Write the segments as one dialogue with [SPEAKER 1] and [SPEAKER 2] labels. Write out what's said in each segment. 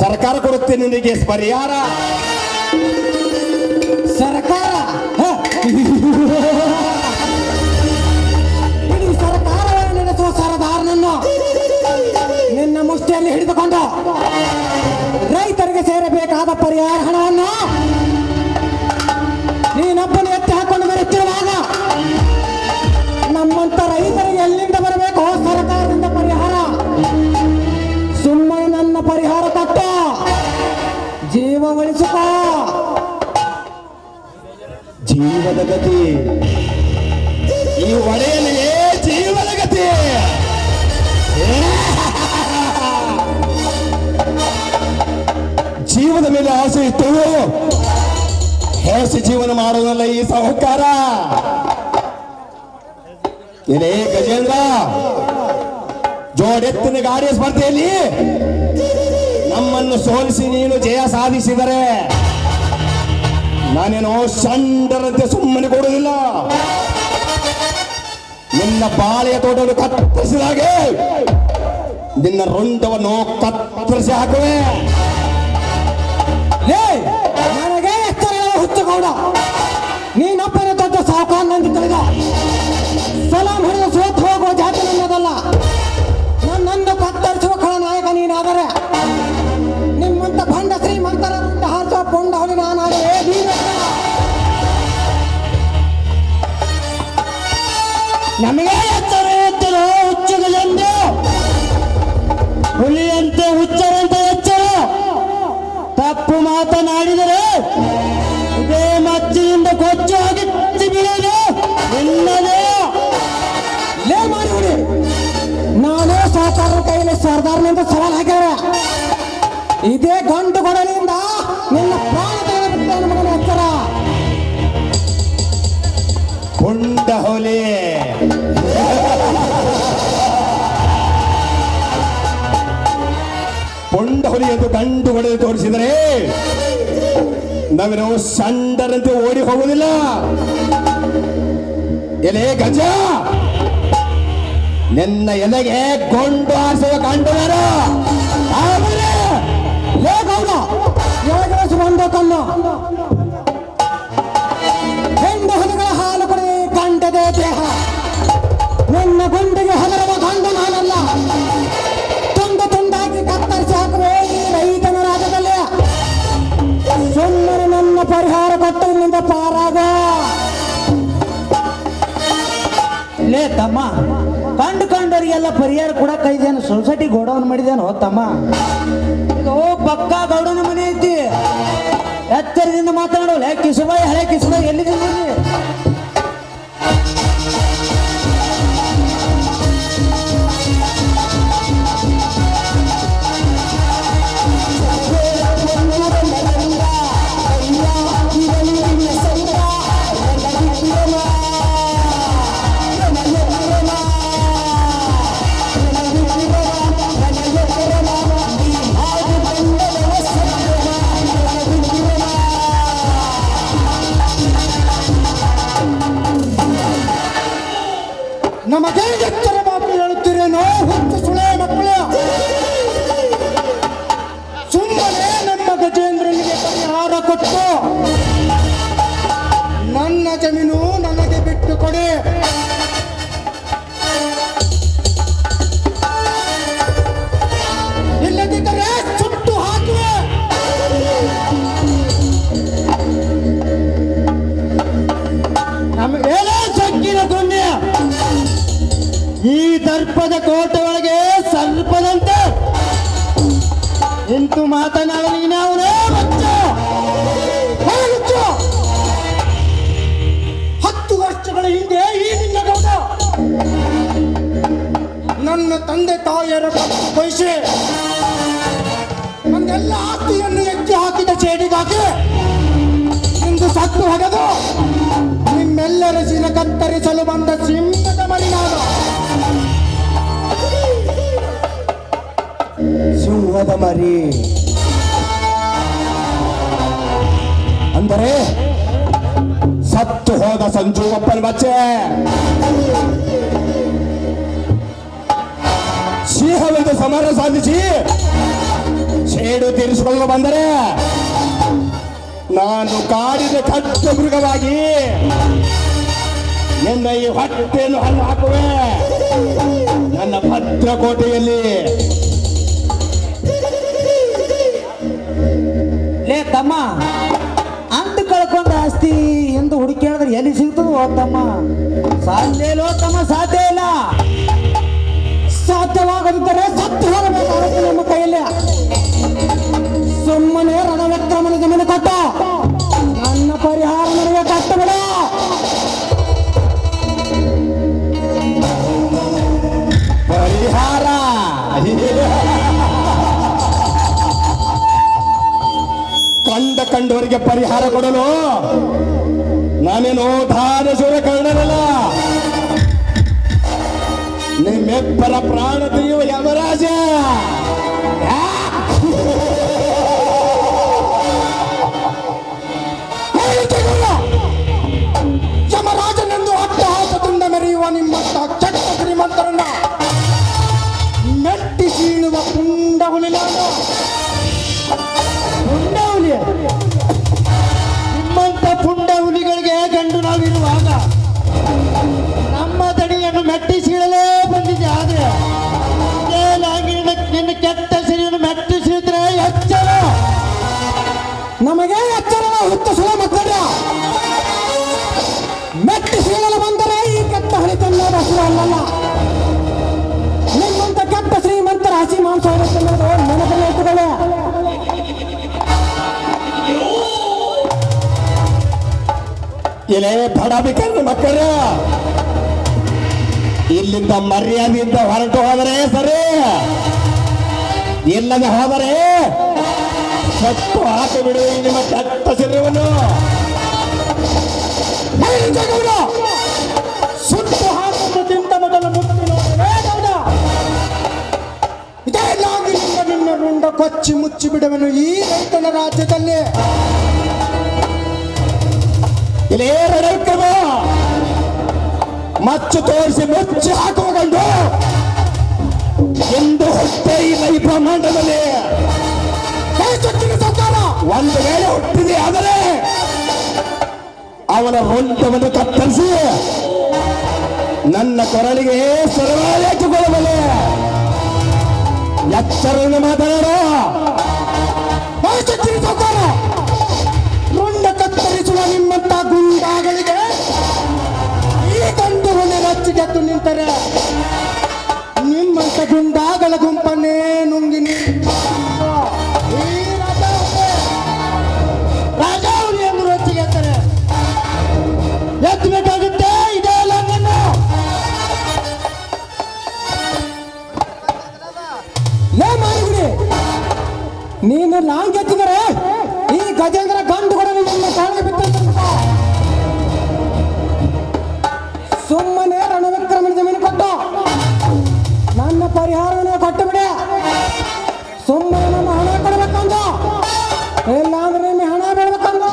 [SPEAKER 1] ಸರ್ಕಾರ ಕೊಡುತ್ತೆ ನಿನಗೆ ಪರಿಹಾರ.
[SPEAKER 2] ಸರ್ಕಾರ? ಸರ್ಕಾರವನ್ನು ನಡೆಸುವ ಸರದಾರನನ್ನು? ನಿನ್ನ ಮುಷ್ಟಿಯಲ್ಲಿ ಹಿಡಿದುಕೊಂಡು ರೈತರಿಗೆ ಸೇರಬೇಕಾದ ಪರಿಹಾರ ಹಣವನ್ನು
[SPEAKER 1] ಜೀವದ ಗತಿ. ಈ ಒಡೆಯನಿಗೆ ಜೀವದ ಗತಿ. ಜೀವದ ಮೇಲೆ ಆಸೆ ಇತ್ತು. ಹೇಸಿ ಜೀವನ ಮಾಡೋದಲ್ಲ ಈ ಸಹಕಾರ. ಇದೇ ಗಜೇಂದ್ರ. ಜೋಡೆತ್ತಿನ ಗಾಡಿಯ ಸ್ಪರ್ಧೆಯಲ್ಲಿ ನಮ್ಮನ್ನು ಸೋಲಿಸಿ ನೀನು ಜಯ ಸಾಧಿಸಿದರೆ. ನಾನೇನೋ ಸಂಡರಂತೆ ಸುಮ್ಮನೆ ಕೊಡುವುದಿಲ್ಲ. ನಿನ್ನ ಬಾಳೆಯ ತೋಟವನ್ನು ಕತ್ತರಿಸಿದಾಗೆ ನಿನ್ನ ರೊಂಡವನ್ನು ಕತ್ತರಿಸಿ ಹಾಕುವೆ.
[SPEAKER 3] ನಮಗೆ ಎತ್ತರ ಹುಚ್ಚಗಲೆಂದು ಹುಲಿಯಂತೆ ಹುಚ್ಚರಂತೆ ಎಚ್ಚರ ತಪ್ಪು ಮಾತನಾಡಿದರೆ ಇದೇ ಮಚ್ಚಿನಿಂದ ಕೊಚ್ಚು ಹಾಕಿ ಬೀಳಲು ನಿನ್ನದೇ.
[SPEAKER 2] ಲೇ ಮಾಡಿ ಹುಡಿ ನಾನೇ ಸಾಹುಕಾರರ ಕೈಯಲ್ಲಿ ಸರ್ದಾರ್ನಿಂದ ಸವಾಲ್ ಹಾಕ್ಯಾರ ಇದೇ ಗಂಟು ಕೊಡಲಿಂದ ನಿನ್ನ
[SPEAKER 1] ಪುಂಡ ಹೊಲಿ ಎಂದು ಗಂಡು ಹೊಡೆದು ತೋರಿಸಿದರೆ ನಾವಿನ ಸಂಡರಂತೆ ಓಡಿ ಹೋಗುವುದಿಲ್ಲ. ಎಲೆ ಗಜ. ನಿನ್ನ ಎಲೆಗೆ ಗೊಂಡು ಆಸುವ ಗಂಡುವರು ಆಮೇಲೆ
[SPEAKER 2] ಲೇ ಗೌಡ ಎಳಗಿಳಿಸಿ ಬಂದ ಕಣ್ಣು
[SPEAKER 3] ಲೇ ತಮ್ಮ, ಕಂಡು ಕಂಡವರಿಗೆಲ್ಲ ಪರಿಹಾರ ಕೂಡ ಇದೇನು ಸೊಸೈಟಿ ಗೋಡೌನ್ ಮಾಡಿದೇನೋ? ತಮ್ಮ. ಓ ಪಕ್ಕ ಗೌಡನ ಮನೆ ಐತಿ. ಎತ್ತರದಿಂದ ಮಾತನಾಡೋಲ್ಲ ಕಿಸುಬಾಯಿ ಹಳೆ ಕಿಸುಬಾಯಿ ಎಲ್ಲಿದೆ
[SPEAKER 2] ನನ್ನ ಜಮೀನು ನನಗೆ ಬಿಟ್ಟು ಕೊಡಿ. ಇಲ್ಲದಿದ್ದರೆ ಸುಟ್ಟು ಹಾಕುವೆ.
[SPEAKER 3] ನಮಗೇನೋ ಜಗ್ಗಿನ ದುನ್ಯ ಈ ದರ್ಪದ ಕೋಟೆ ಒಳಗೆ ಸರ್ಪದಂತೆ ಇಂತು ಮಾತನಾಡಲಿ ನಾವು
[SPEAKER 2] ನನ್ನ ತಂದೆ ತಾಯಿಯರ ಬಯಸಿ ನನ್ನೆಲ್ಲ ಆಸ್ತಿಯನ್ನು ಎತ್ತಿ ಹಾಕಿದ ಚೇಡಿಗಾಗಿ ಇಂದು ಸತ್ತು ಹೊಡೆದು ನಿಮ್ಮೆಲ್ಲರ ಸಿರ ಕತ್ತರಿಸಲು ಬಂದ ಸಿಂಹದ ಮರಿ ನಾನು
[SPEAKER 1] ಸಿಂಹದ ಮರಿ. ಅಂದರೆ ಸತ್ತು ಹೋದ ಸಂಜು ಅಪ್ಪನ ಬಚ್ಚೆ ಸಿಂಹವೆಂದು ಸಮರ ಸಾಧಿಸಿ ಶೇಡು ತೀರಿಸಿಕೊಂಡು ಬಂದರೆ ನಾನು ಕಾಡಿದ ಕಟ್ಟ ಮೃಗವಾಗಿ ನಿನ್ನ ಈ ಹೊಟ್ಟೆಯನ್ನು ಹಣ್ಣು ಹಾಕುವೆ. ನನ್ನ ಭದ್ರಕೋಟೆಯಲ್ಲಿ.
[SPEAKER 3] ಲೇ ತಮ್ಮ ಅಂತ ಕಳ್ಕೊಂಡ ಆಸ್ತಿ ಎಂದು ಹುಡುಕಿ ಹೇಳಿದ್ರೆ ಎಲ್ಲಿ ಸಿಗ್ತದೋ ತಮ್ಮ? ಸಾಧ್ಯ ಇಲ್ಲೋ, ತಮ್ಮ, ಸಾಧ್ಯ ಇಲ್ಲ.
[SPEAKER 2] ಸಾಧ್ಯವಾಗದಿದ್ದರೆ ಸತ್ತು ಹೋಗಬೇಕಾಗುತ್ತೆ ನಮ್ಮ ಕೈಯಲ್ಲಿ. ಸುಮ್ಮನೆ ರಣವಿಕ್ರಮನ ಜಮೀನು ಕೊಟ್ಟ. ನನ್ನ ಪರಿಹಾರ ನನಗೆ ಕಟ್ಟಬೇಡ. ಬಿಡ
[SPEAKER 1] ಪರಿಹಾರ. ಕಂಡ ಕಂಡವರಿಗೆ ಪರಿಹಾರ ಕೊಡಲು ನಾನೇನು ಸೂರ್ಯ ಕರ್ಣನಲ್ಲ ನಿಮ್ಮೆಬ್ಬರ ಪ್ರಾಣ ತೆಗೆಯುವ ಯಮರಾಜ ಇಲ್ಲೇ ಬಡ ಬೇಕಾದ್ರೆ ಮಕ್ಕಳ ಇಲ್ಲಿಂದ ಮರ್ಯಾದೆಯಿಂದ ಹೊರಟು ಹೋದರೆ ಸರಿ? ಇಲ್ಲದೆ ಹೋದರೆ ಸತ್ತು ಹಾಕಿ ಬಿಡು ಈ ನಿಮ್ಮ ಕೆಟ್ಟ ಶರೀರವನ್ನು.
[SPEAKER 2] ಕೊಚ್ಚಿ ಮುಚ್ಚಿ ಬಿಡುವನು ಈ ರೈತನ ರಾಜ್ಯದಲ್ಲಿ.
[SPEAKER 1] ಇಲ್ಲೇ ರಣವಿಕ್ರಮ ಮಚ್ಚು ತೋರಿಸಿ ಮುಚ್ಚಿ ಹಾಕೊಂಡು ಎಂದು ಹುಟ್ಟೆ ಇಲ್ಲ ಈ ಬ್ರಹ್ಮಾಂಡದಲ್ಲಿ.
[SPEAKER 2] ಸರ್ಕಾರ.
[SPEAKER 1] ಒಂದು ವೇಳೆ ಹುಟ್ಟಿದೆ ಆದರೆ ಅವನ ಹೊಂಟವನ್ನು ಕತ್ತರಿಸಿ. ನನ್ನ ಕೊರಳಿಗೆ ಸರವಾಗಿ ಹಾಕಿಕೊಳ್ಳಬಲ್ಲೆ ಎಚ್ಚರವನ್ನು ಮಾತನಾಡೋ.
[SPEAKER 2] ರುಂಡ ಕತ್ತರಿಸುವ ನಿಮ್ಮಂತ ಗುಂಡಾಗಳಿಗೆ ಈ ಗಂಡು ಹೊನೆ ರಚ್ಚಿಗೆದ್ದು ನಿಂತರೆ. ನೀನು ಲಾಂಗ್ ಎತ್ತಿದರೆ ಈ ಗಜೇಂದ್ರ ಗಂಡು ಕೂಡ ನಿನ್ನ ಕಾಲಿಗೆ ಬಿಟ್ಟ ಸುಮ್ಮನೆ ರಣವಿಕ್ರಮಣ ಜಮೀನು ಕೊಟ್ಟು ನನ್ನ ಪರಿಹಾರವನ್ನು ಕೊಟ್ಟು ಬಿಡಿ. ಸುಮ್ಮನೆ ನಮ್ಮ ಹಣ ಕೊಡಬೇಕಂದು. ಇಲ್ಲ ಅಂದ್ರೆ ನಿಮ್ಮ ಹಣ ಬೇಡಬೇಕಂದು.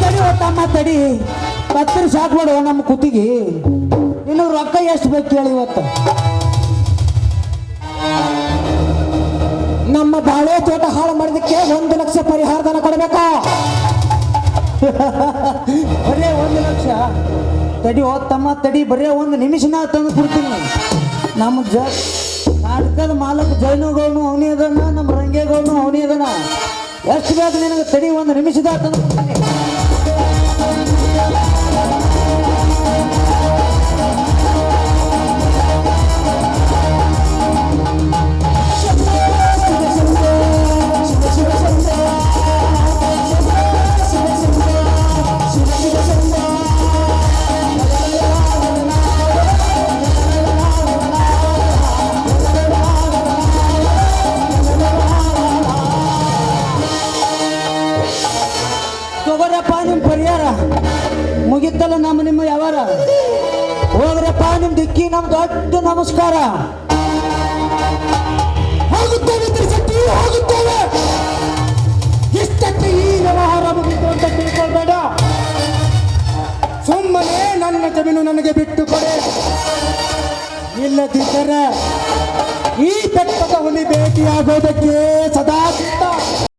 [SPEAKER 3] ತಡಿ ತಮ್ಮ ತಡಿ. ಪತ್ರ ನಮ್ಮ ಕುತ್ತಿಗೆ. ಇನ್ನು ರೊಕ್ಕ ಎಷ್ಟು ಬೇಕು ಕೇಳಿ ಇವತ್ತು?
[SPEAKER 2] ನಮ್ಮ ಬಾಳೆ ತೋಟ ಹಾಳು ಮಾಡಿದಕ್ಕೆ ಒಂದು ಲಕ್ಷ ಪರಿಹಾರಧನ ಕೊಡಬೇಕು?
[SPEAKER 3] ಬರೇ ಒಂದು ಲಕ್ಷ. ತಡಿ ತಮ್ಮ ತಡಿ, ಬರೇ ಒಂದು ನಿಮಿಷನ ತಂದು ಕೊಡ್ತೀನಿ. ನಮ್ಮ ಜ ನಾಟಕದ ಮಾಲಕ ಜೈನುಗೌನು ಅವನೇ ಅದನ್ನ ನಮ್ಮ ರಂಗೇಗೌನು ಅವನೇ ಅದನ್ನ ಎಷ್ಟು ಬೇಕು ನಿನಗೆ? ತಡಿ ಒಂದು ನಿಮಿಷದ ತಂದು ಕೊಡ್ತೀನಿ. ನಿಮ್ಮ ದಿಕ್ಕಿ ದೊಡ್ಡ ನಮಸ್ಕಾರ.
[SPEAKER 2] ಹೋಗುತ್ತೇವೆ ತ್ರಿಶಕ್ತಿ, ಹೋಗುತ್ತೇವೆ. ಇಷ್ಟಕ್ಕೆ ಈ ವ್ಯವಹಾರ ಮುಗಿತು ಅಂತ ತಿಳ್ಕೊಳ್ಬೇಡ. ಸುಮ್ಮನೆ ನನ್ನ ಜಮೀನು ನನಗೆ ಬಿಟ್ಟು ಕೊಡೆ.
[SPEAKER 4] ಇಲ್ಲದಿದ್ದರೆ ಈ ಬೆಟ್ಟದ ಹುಲಿ ಭೇಟಿಯಾಗೋದಕ್ಕೆ